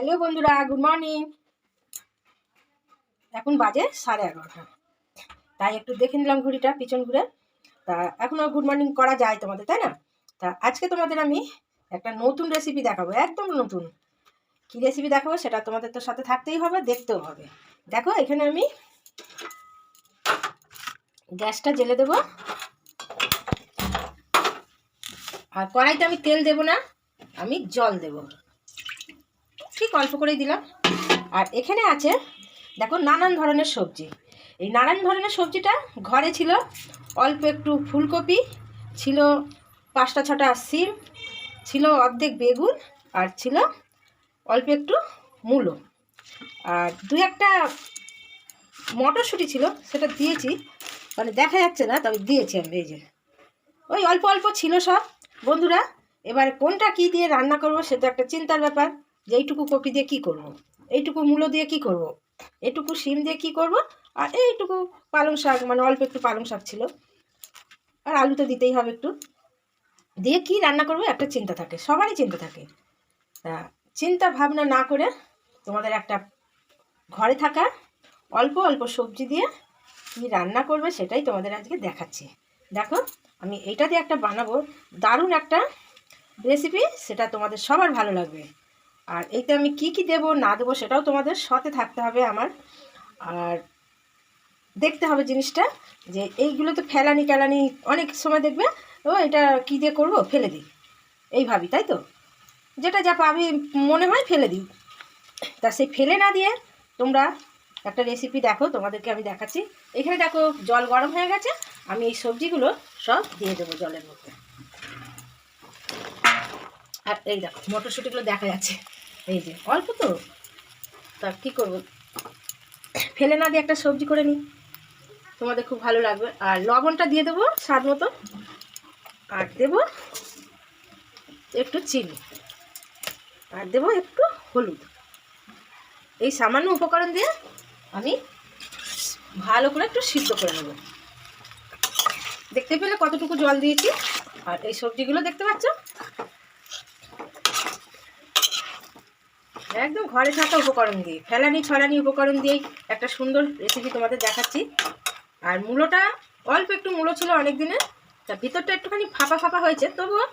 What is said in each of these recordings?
Hello বন্ধুরা, good morning. এখন বাজে সাড়ে এগারোটা। তাই একটু দেখে নিলাম ঘড়িটা, পিছন ঘুরে। তা এখনও গুড মর্নিং করা যায় তোমাদের, তাই না? তা আজকে তোমাদের আমি একটা নতুন রেসিপি দেখাবো, একদম নতুন। কী রেসিপি দেখাবো সেটা তোমাদের তো সাথে থাকতেই হবে, দেখতেও হবে। দেখো, এখানে আমি গ্যাসটা জেলে দেবো। আর কড়াইতে আমি তেল দেব না, আমি জল দেব। ঠিক অল্প করেই দিলাম। আর এখানে আছে, দেখো নানান ধরনের সবজি। এই নানান ধরনের সবজিটা ঘরে ছিল অল্প একটু ফুলকপি, ছিল পাঁচটা ছটা সিম, ছিল অর্ধেক বেগুন আর ছিল অল্প একটু মূলো। আর দু একটা মটরশুঁটি ছিল, সেটা দিয়েছি। মানে দেখা যাচ্ছে না, তবে দিয়েছি আমি, এই যে। ওই অল্প অল্প ছিল সব। বন্ধুরা, এবার কোনটা কি দিয়ে রান্না করব সেটা একটা চিন্তার ব্যাপার। যে এইটুকু কপি দিয়ে কি করব। এইটুকু মূলো দিয়ে কি করব। এইটুকু শিম দিয়ে কি করব? আর এইটুকু পালং শাক মানে অল্প একটু পালং শাক ছিল। আর আলু তো দিতেই হবে একটু। দিয়ে কি রান্না করব? একটা চিন্তা থাকে, সবারই চিন্তা থাকে। তা চিন্তা ভাবনা না করে তোমাদের একটা ঘরে থাকা অল্প অল্প সবজি দিয়ে কী রান্না করবে সেটাই তোমাদের আজকে দেখাচ্ছি। দেখো, আমি এইটা দিয়ে একটা বানাবো। দারুণ একটা রেসিপি সেটা তোমাদের সবার ভালো লাগবে। আর এইতে আমি কি কি দেব না দেবো সেটাও তোমাদের সাথে থাকতে হবে আমার। আর দেখতে হবে জিনিসটা যে এইগুলো তো ফেলানি কেলানি অনেক সময় দেখবে, ও এটা কী দিয়ে করব? ফেলে দিই। এই ভাবি, তাই তো? যেটা যা পাবি মনে হয় ফেলে দিই। তা সেই ফেলে না দিয়ে তোমরা একটা রেসিপি দেখো, তোমাদেরকে আমি দেখাচ্ছি। এখানে দেখো জল গরম হয়ে গেছে, আমি এই সবজিগুলো সব দিয়ে দেবো জলের মধ্যে। আর এই দেখো, মটরশুঁটিগুলো দেখা যাচ্ছে। এই যে, অল্প তো। তা কী করব? ফেলে না দিয়ে একটা সবজি করে নিই তোমাদের খুব ভালো লাগবে। আর লবণটা দিয়ে দেবো স্বাদ মতো। আর দেবো একটু চিনি। আর দেবো একটু হলুদ। এই সামান্য উপকরণ দিয়ে আমি ভালো করে একটু সিদ্ধ করে নেব। দেখতে পেলে কতটুকু জল দিয়েছি? আর এই সবজিগুলো দেখতে পাচ্ছ? একদম ঘরে থাকা উপকরণ দিয়ে ফেলানি ছড়ানি উপকরণ দিয়েই একটা সুন্দর রেসিপি তোমাদের দেখাচ্ছি। আর মূলোটা, অল্প একটু মূলো ছিল অনেক দিনে তা ভিতরটা একটুখানি ফাঁপা ফাঁপা হয়েছে, তবুও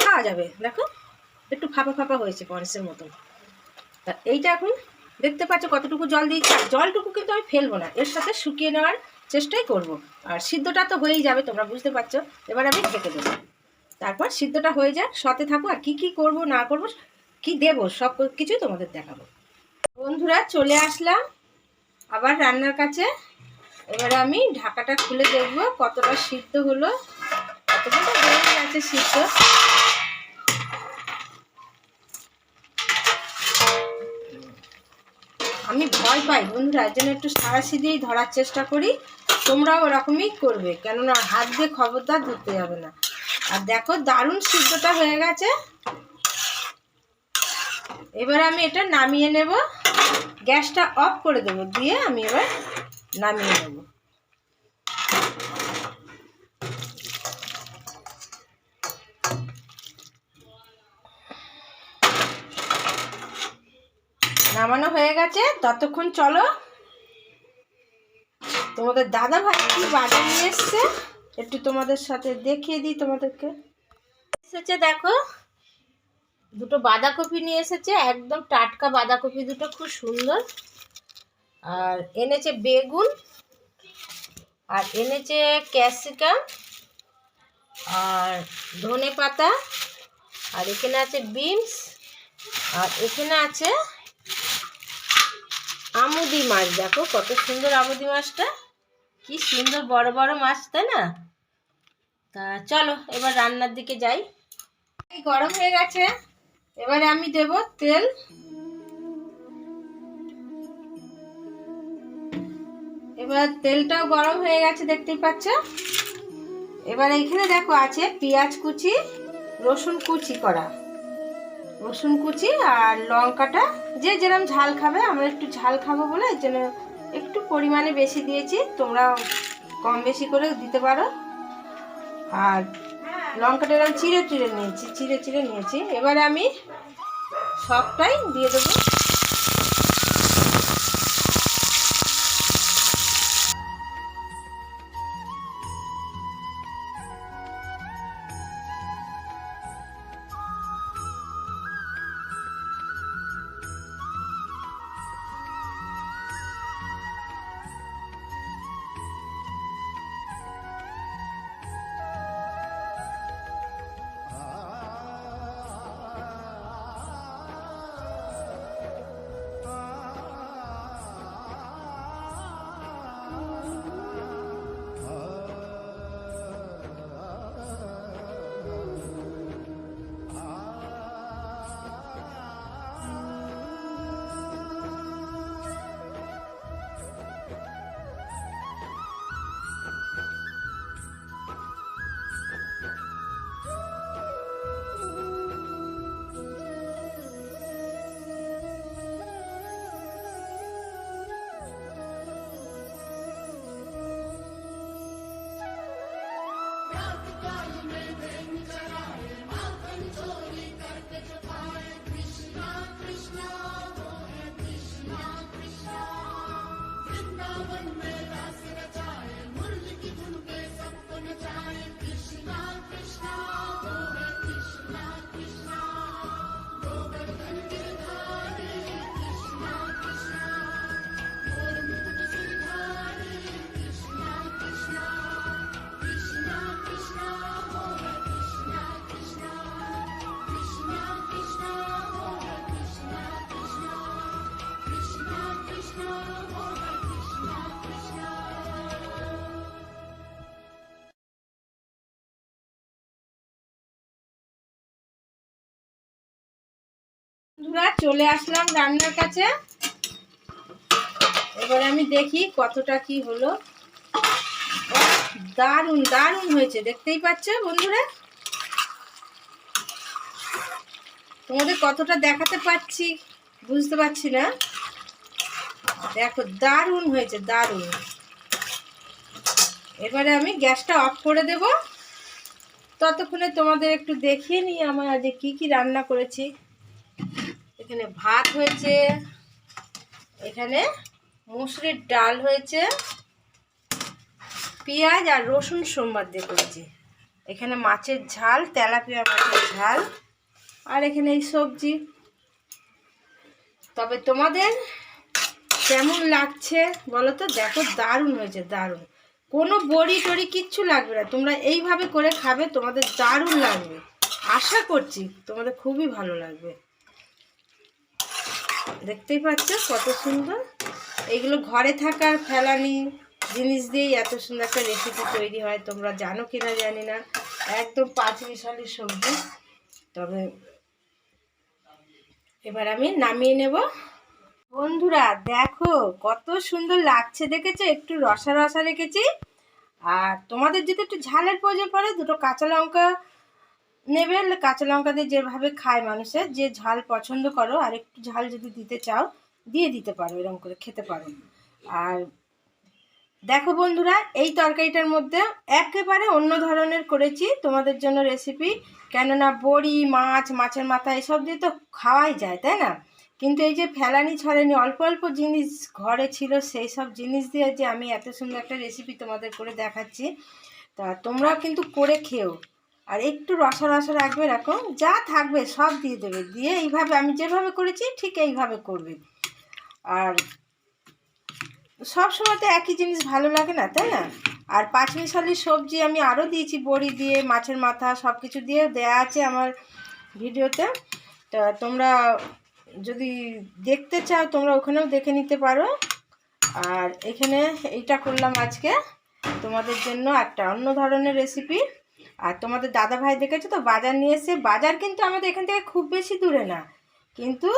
খাওয়া যাবে। দেখো, একটু ফাঁপা ফাঁপা হয়েছে পরেশের মতন। তা এইটা এখন দেখতে পাচ্ছ কতটুকু জল দিয়েছি। আর জলটুকু কিন্তু আমি ফেলব না, এর সাথে শুকিয়ে নেওয়ার চেষ্টাই করব। আর সিদ্ধটা তো হয়েই যাবে, তোমরা বুঝতে পারছ। এবার আমি ঢেকে দেবো। তারপর সিদ্ধটা হয়ে যাক সতে থাকো আর কী কী করব, না করব কি দেব? সব কিছু তোমাদের দেখাবো। বন্ধুরা, চলে আসলাম আবার রান্নার কাছে। এবারে আমি ঢাকাটা খুলে দেখব কতটা সিদ্ধ হলো। কতটা গেছে সিদ্ধ? আমি ভয় পাই বন্ধুরা, এর জন্য একটু সারাশি দিয়েই ধরার চেষ্টা করি। তোমরাও ওরকমই করবে, কেননা হাত দিয়ে খবরদার ধরতে যাবে না। আর দেখো, দারুণ সিদ্ধটা হয়ে গেছে। এবার আমি এটা নামিয়ে নেব। গ্যাসটা অফ করে দেবো, দিয়ে আমি এবার নামিয়ে নেব। নামানো হয়ে গেছে, ততক্ষণ চলো। তোমাদের দাদা ভাই কি বাজার নিয়ে এসছে? একটু তোমাদের সাথে দেখিয়ে দিই তোমাদেরকে। এসেছে দেখো দুটো বাঁধাকপি নিয়ে এসেছে, একদম টাটকা বাঁধাকপি দুটো, খুব সুন্দর। আর এনেছে বেগুন, আর এনেছে ক্যাপসিকাম, আর ধনে পাতা, আর এখানে আছে বিনস, আর এখানে আছে আমুদি মাছ। দেখো কত সুন্দর আমুদি মাছটা, কি সুন্দর বড় বড় মাছ, তাই না? তা চলো, এবার রান্নার দিকে যাই। গরম হয়ে গেছে। এবারে আমি দেব তেল। এবার তেলটাও গরম হয়ে গেছে, দেখতেই পাচ্ছ। এবার এখানে দেখো আছে পেঁয়াজ কুচি, রসুন কুচি করা। রসুন কুচি আর লঙ্কাটা, যে যেরকম ঝাল খাবে, আমরা একটু ঝাল খাব বলে এই জন্য একটু পরিমাণে বেশি দিয়েছি তোমরা কম বেশি করে দিতে পারো। আর লঙ্কাটা এরকম চিড়ে চিড়ে নিয়েছি চিড়ে চিড়ে নিয়েছি। এবারে আমি সবটাই দিয়ে দেবো। বন্ধুরা, চলে আসলাম রান্নার কাছে। এবার আমি দেখি কতটা কি হলো। দারুণ দারুণ হয়েছে, দেখতেই পাচ্ছ বন্ধুরা? তোমাদের কতটা দেখাতে পাচ্ছি বুঝতে পারছি না। দেখো, দারুণ হয়েছে, দারুণ। এবারে আমি গ্যাসটা অফ করে দেব। ততক্ষণে তোমাদের একটু দেখিয়ে নিই আমার আজকে কি কি রান্না করেছি। এখানে ভাত হয়েছে, এখানে মুসুরির ডাল হয়েছে, পেঁয়াজ আর রসুন সোমবার দিয়ে করেছি। এখানে মাছের ঝাল, তেলাপিয়া মাছের ঝাল, আর এখানে এই সবজি। তবে তোমাদের কেমন লাগছে বলো তো? দেখো দারুণ হয়েছে, দারুণ। কোনো বড়ি টড়ি কিচ্ছু লাগবে না। তোমরা এইভাবে করে খাবে, তোমাদের দারুণ লাগবে। আশা করছি তোমাদের খুবই ভালো লাগবে। দেখতেই পাচ্ছ কত সুন্দর। এইগুলো ঘরে থাকার ফেলানি জিনিস দিয়েই এত সুন্দর একটা রেসিপি তৈরি হয়, তোমরা জানো কিনা জানি না। একদম পাঁচ মিশালি সবজি। তবে এবার আমি নামিয়ে নেব। বন্ধুরা, দেখো কত সুন্দর লাগছে, দেখেছ? একটু রসা রসা রেখেছি। আর তোমাদের যদি একটু ঝালের প্রয়োজন পড়ে, দুটো কাঁচা লঙ্কা নেবে কাঁচা লঙ্কা দিয়ে যেভাবে খায় মানুষের, যে ঝাল পছন্দ করো, আর একটু ঝাল যদি দিতে চাও, দিয়ে দিতে পারো, এরকম করে খেতে পারো। আর দেখো বন্ধুরা, এই তরকারিটার মধ্যে একেবারে অন্য ধরনের করেছি। তোমাদের জন্য রেসিপি কেননা বড়ি, মাছ, মাছের মাথা, এসব দিয়ে তো খাওয়াই যায়, তাই না? কিন্তু এই যে ফেলানি, ছড়ানি, অল্প অল্প জিনিস ঘরে ছিল, সেই সব জিনিস দিয়ে যে আমি এত সুন্দর একটা রেসিপি তোমাদের করে দেখাচ্ছি, তা তোমরাও কিন্তু করে খেও। আর একটু রসা রসা রাখবে এরকম যা থাকবে সব দিয়ে দেবে। দিয়ে এইভাবে আমি যেভাবে করেছি, ঠিক এইভাবে করবে। আর সব সময় তো একই জিনিস ভালো লাগে না, তাই না? আর পাঁচমিশালি সবজি আমি আরও দিয়েছি, বড়ি দিয়ে, মাছের মাথা সব কিছু দিয়ে দেয়া আছে আমার ভিডিওতে। তা তোমরা যদি দেখতে চাও, তোমরা ওখানেও দেখে নিতে পারো। আর এখানে এইটা করলাম আজকে। তোমাদের জন্য একটা অন্য ধরনের রেসিপি আর তোমাদের দাদা ভাই দেখেছ তো? বাজার নিয়ে এসে, বাজার কিন্তু আমাদের এখান থেকে খুব বেশি দূরে না। কিন্তু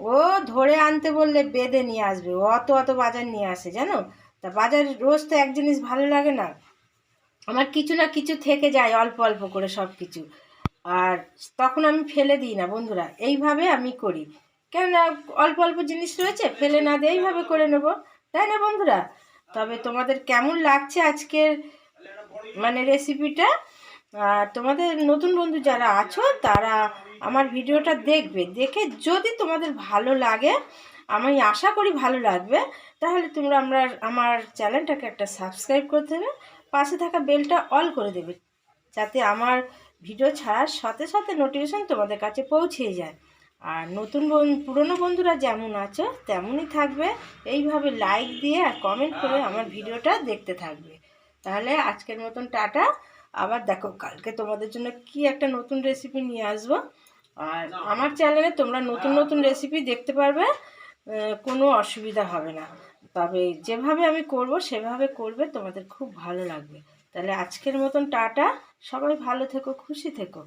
ও ধরে আনতে বললে বেঁধে নিয়ে আসবে। অত অত বাজার নিয়ে আসে, জানো? তা বাজার রোজ তো এক জিনিস ভালো লাগে না। আমার কিছু না কিছু থেকে যায় অল্প অল্প করে সব কিছু আর তখন আমি ফেলে দিই না, বন্ধুরা। এইভাবে আমি করি। কেননা অল্প অল্প জিনিস রয়েছে, ফেলে না দিয়ে এইভাবে করে নেব। তাই না, বন্ধুরা? তবে তোমাদের কেমন লাগছে আজকের মানে রেসিপিটা আর তোমাদের নতুন বন্ধু যারা আছো, তারা আমার ভিডিওটা দেখবে। দেখে যদি তোমাদের ভালো লাগে, আমি আশা করি ভালো লাগবে, তাহলে তোমরা আমরা আমার চ্যানেলটাকে একটা সাবস্ক্রাইব করে দেবে, পাশে থাকা বেলটা অল করে দেবে, যাতে আমার ভিডিও ছাড়ার সাথে সাথে নোটিফিকেশন তোমাদের কাছে পৌঁছে যায়। আর নতুন পুরনো বন্ধুরা যেমন আছো, তেমনই থাকবে। এইভাবে লাইক দিয়ে আর কমেন্ট করে আমার ভিডিওটা দেখতে থাকবে। তাহলে আজকের মতন টাটা। আবার দেখো কালকে তোমাদের জন্য কি একটা নতুন রেসিপি নিয়ে আসব। আর আমার চ্যানেলে তোমরা নতুন নতুন রেসিপি দেখতে পারবে কোনো অসুবিধা হবে না। তবে যেভাবে আমি করব সেভাবে করবে তোমাদের খুব ভালো লাগবে। তাহলে আজকের মতন টাটা। সবাই ভালো থেকো খুশি থেকো।